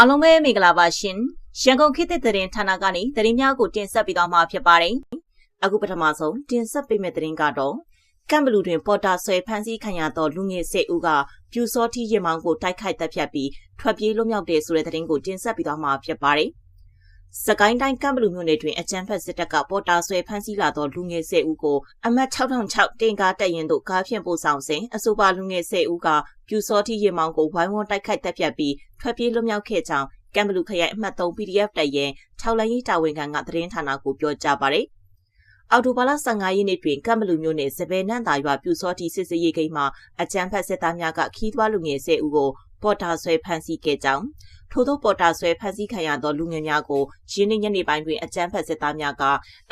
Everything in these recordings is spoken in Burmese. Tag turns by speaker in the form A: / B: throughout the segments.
A: အားလုံးပဲမင်္ဂလာပါရှင်ရန်ကုန်ခေတ်သစ်သတင်းဌာနကနေသတင်းများကိုတင်ဆက်ပေးသွားမှာဖြစ်ပါတယ်အခုပထမဆုံးတင်ဆက်ပေးမယ့်သတင်းကတော့ကမ်ဘလူတွင်ပေါ်တာဆွဲဖမ်းဆီးခံရသောလူငယ်၁၀ဦးကပြူစောတိရင်မောင်ကိုတိုက်ခိုက်တပ်ဖြတ်ပြီးထွက်ပြေးလွတ်မြောက်တဲ့ဆိုတဲ့သတင်းကိုတင်ဆက်ပေးသွားမှာဖြစ်ပါတယ် စကိုင်းတိုင်းကမ်ဘလူမြို့နယ်တွင်အကြမ်းဖက်စစ်တပ်ကပေါ်တာဆွဲဖမ်းဆီးလာသောလူငယ်၁၀ဦးကိုအမတ်6006တင်ကားတက်ရင်တို့ကားဖြင့်ပို့ဆောင်စဉ်အဆိုပါလူငယ်၁၀ဦးကပြူစောတိရင်မောင်ကိုဝိုင်းဝန်းတိုက်ခိုက်တပ်ဖြတ်ပြီးထွက်ပြေးလွတ်မြောက်ခဲ့ကြောင်းကမ်ဘလူခရိုင်အမှတ်3 PDF တရဲထောက်လိုင်းရေးတာဝန်ခံကသတင်းဌာနကိုပြောကြားပါတယ်။အော်တိုဘာလ15ရက်နေ့တွင်ကမ်ဘလူမြို့နယ်စပယ်နန့်သာရွာပြူစောတီစစ်စရေးဂိမ်းမှာအကြမ်းဖက်စစ်သားများကခီးသွွားလူငယ်10ဦးကိုပေါ်တာဆွဲဖမ်းဆီးခဲ့ကြောင်း ထို့သောပေါ်တာဆွဲဖမ်းဆီးခံရသောလူငယ်များကိုရင်းနှီးညနေပိုင်းတွင်အကြမ်းဖက်စစ်သားများက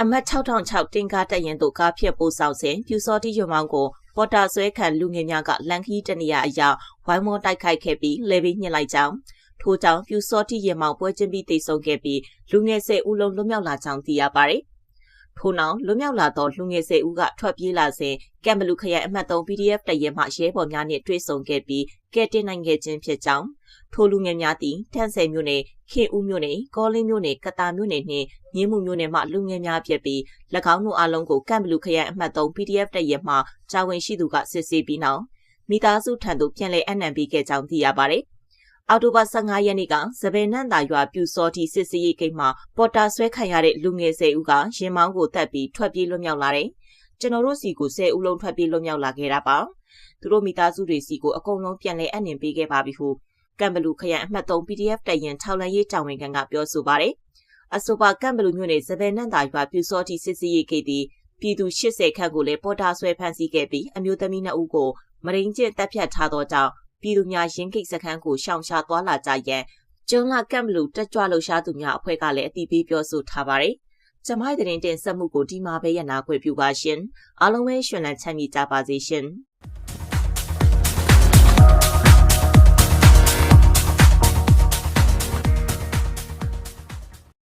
A: အမတ်6006တင်ကားတက်ရင်တို့ကားဖြစ်ပို့ဆောင်စဉ်ပြူစောတီရွာမောင်ကိုပေါ်တာဆွဲခံလူငယ်များကလန်ခီးတနေရအရာဝိုင်းဝန်းတိုက်ခိုက်ခဲ့ပြီးလေပြီးညှစ်လိုက်ကြောင်းထို့ကြောင့်ပြူစောတိရင်မောင်ပွဲချင်းပြီးတိတ်ဆုံခဲ့ပြီးလူငယ်၁၀ဦးလုံးလွတ်မြောက်လာကြောင်းသိရပါတယ်။ ထို့နောက်လွတ်မြောက်လာသောလူငယ်၁၀ဦးကထွက်ပြေးလာစဉ်ကမ်ဘလူခရိုင်အမှတ်3 PDF တရဲမှရဲဘော်များနှင့်တွေ့ဆုံခဲ့ပြီးကဲတင်နိုင်ခဲ့ခြင်းဖြစ်ကြောင်းထိုလူငယ်များသည်တန်းဆယ်မြို့နယ်ခင်ဦးမြို့နယ်ကောလင်းမြို့နယ်ကတာမြို့နယ်နှင့်မြင်းမှုမြို့နယ်မှလူငယ်များဖြစ်ပြီး၎င်းတို့အလုံးကိုကမ်ဘလူခရိုင်အမှတ်3 PDF တရဲမှတာဝန်ရှိသူကစစ်ဆေးပြီးနောက်မိသားစုထံသို့ပြန်လည်အနံပေးခဲ့ကြောင်းသိရပါတယ်။ အော်တိုဘာ15ရက်နေ့ကစပယ်နန့်သာရွာပြူစောတီစစ်စီးရေးဂိတ်မှာပေါ်တာဆွဲခံရတဲ့လူငယ်၁၀ဦးကရင်မောင်းကိုတက်ပြီးထွက်ပြေးလွတ်မြောက်လာတယ်။ကျွန်တော်တို့စီကို10ဦးလုံးထွက်ပြေးလွတ်မြောက်လာခဲ့တာပါ။သူတို့မိသားစုတွေစီကိုအကုန်လုံးပြန်လည်အနှင်ပေးခဲ့ပါပြီဟုကမ်ဘလူခရိုင်အမှတ်3 PDF တရင်ထောက်လန်ရေးတာဝန်ခံကပြောဆိုပါတယ်။အဆိုပါကမ်ဘလူမြို့နယ်စပယ်နန့်သာရွာပြူစောတီစစ်စီးရေးဂိတ်သည်ပြည်သူ80ခန့်ကိုလည်းပေါ်တာဆွဲဖမ်းဆီးခဲ့ပြီးအမျိုးသမီး2ဦးကိုမရင်းကျင့်တပ်ဖြတ်ထားသောကြောင့် ပြည်သူများရင်းကိတ်စခန်းကိုရှောင်ရှားသွားလာကြရန်ကျွန်းလကမ်ဘလူတက်ကြွလှူရှားသူများအဖွဲ့ကလည်းအတိပေးပြောဆိုထားပါတယ်။ကျမိုင်းတဲ့တင်ဆက်မှုကိုဒီမှာပဲရနာခွင့်ပြုပါရှင်။အားလုံးပဲရှင်လန်းချမ်းမြေ့ကြပါစေရှင်။